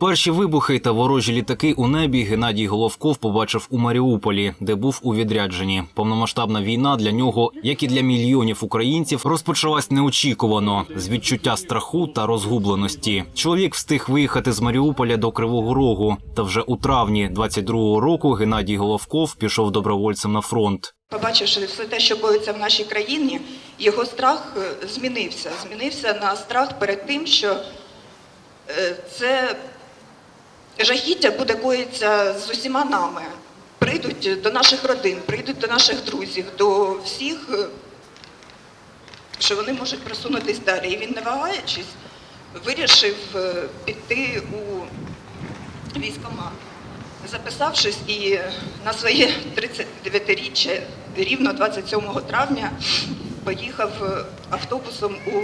Перші вибухи та ворожі літаки у небі Геннадій Головков побачив у Маріуполі, де був у відрядженні. Повномасштабна війна для нього, як і для мільйонів українців, розпочалась неочікувано з відчуття страху та розгубленості. Чоловік встиг виїхати з Маріуполя до Кривого Рогу. Та вже у травні 22-го року Геннадій Головков пішов добровольцем на фронт. Побачивши все те, що коїться в нашій країні, його страх е, змінився. Змінився на страх перед тим, що е, це жахіття буде коїться з усіма нами. Прийдуть до наших родин, прийдуть до наших друзів, до всіх, е, що вони можуть просунутись далі. І він, не вагаючись, вирішив е, піти у військкомат записавшись і на своє 39-річчя рівно 27 травня поїхав автобусом у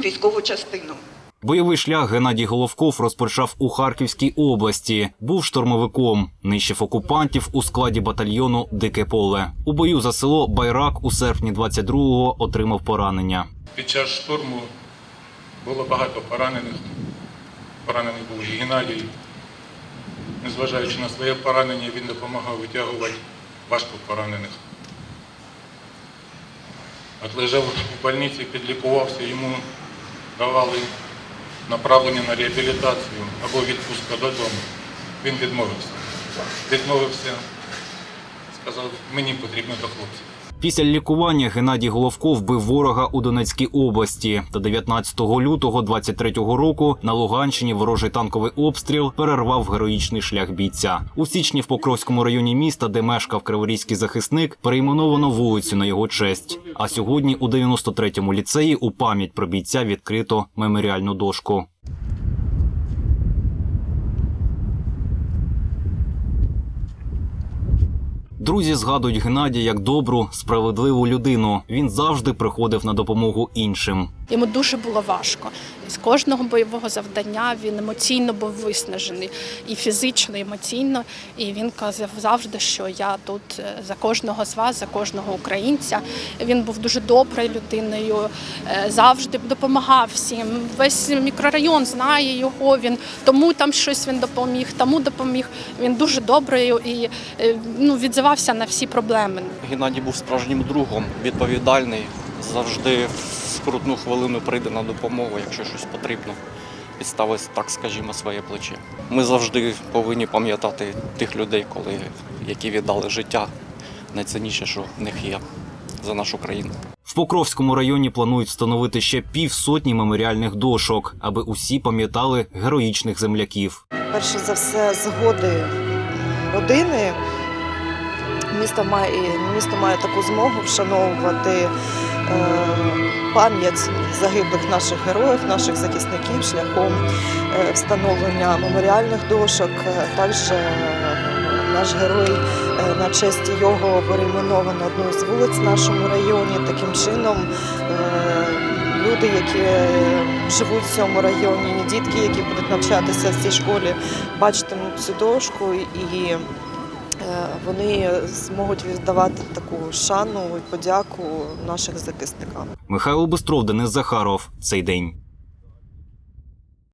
військову частину. Бойовий шлях Геннадій Головков розпочав у Харківській області. Був штурмовиком, нищив окупантів у складі батальйону Дике поле. У бою за село Байрак у серпні 22-го отримав поранення. Під час штурму було багато поранених. Поранений був і Геннадій. Незважаючи на своє поранення, він допомагав витягувати важко поранених. От лежав у больниці, підлікувався, йому давали направлення на реабілітацію або відпустку додому. Він відмовився. Відмовився, сказав, мені потрібно до хлопців. Після лікування Геннадій Головков бив ворога у Донецькій області. Та 19 лютого 23-го року на Луганщині ворожий танковий обстріл перервав героїчний шлях бійця. У січні в Покровському районі міста, де мешкав криворізький захисник, перейменовано вулицю на його честь. А сьогодні у 93-му ліцеї у пам'ять про бійця відкрито меморіальну дошку. Друзі згадують Геннадія як добру, справедливу людину. Він завжди приходив на допомогу іншим. Йому дуже було важко. З кожного бойового завдання він емоційно був виснажений і фізично, і емоційно. І він казав завжди, що я тут е, за кожного з вас, за кожного українця. Він був дуже доброю людиною, е, завжди допомагав всім. Весь мікрорайон знає його. Він тому там щось він допоміг, тому допоміг. Він дуже добрий і е, ну, відзивався на всі проблеми. Геннадій був справжнім другом, відповідальний, завжди в скрутну хвилину прийде на допомогу, якщо щось потрібно. Підставить, так скажімо, своє плече. Ми завжди повинні пам'ятати тих людей, коли, які віддали життя. Найцінніше, що в них є за нашу країну. В Покровському районі планують встановити ще півсотні меморіальних дошок, аби усі пам'ятали героїчних земляків. перше за все згоди родини. Місто має, місто має таку змогу вшановувати е, пам'ять загиблих наших героїв, наших захисників шляхом е, встановлення меморіальних дошок. Е, Також наш герой на честь його перейменовано одну з вулиць в нашому районі. Таким чином люди, які живуть в цьому районі, дітки, які будуть навчатися в цій школі, бачитимуть цю дошку і вони зможуть віддавати таку шану і подяку наших захисникам. Михайло Бистров, Денис Захаров. Цей день.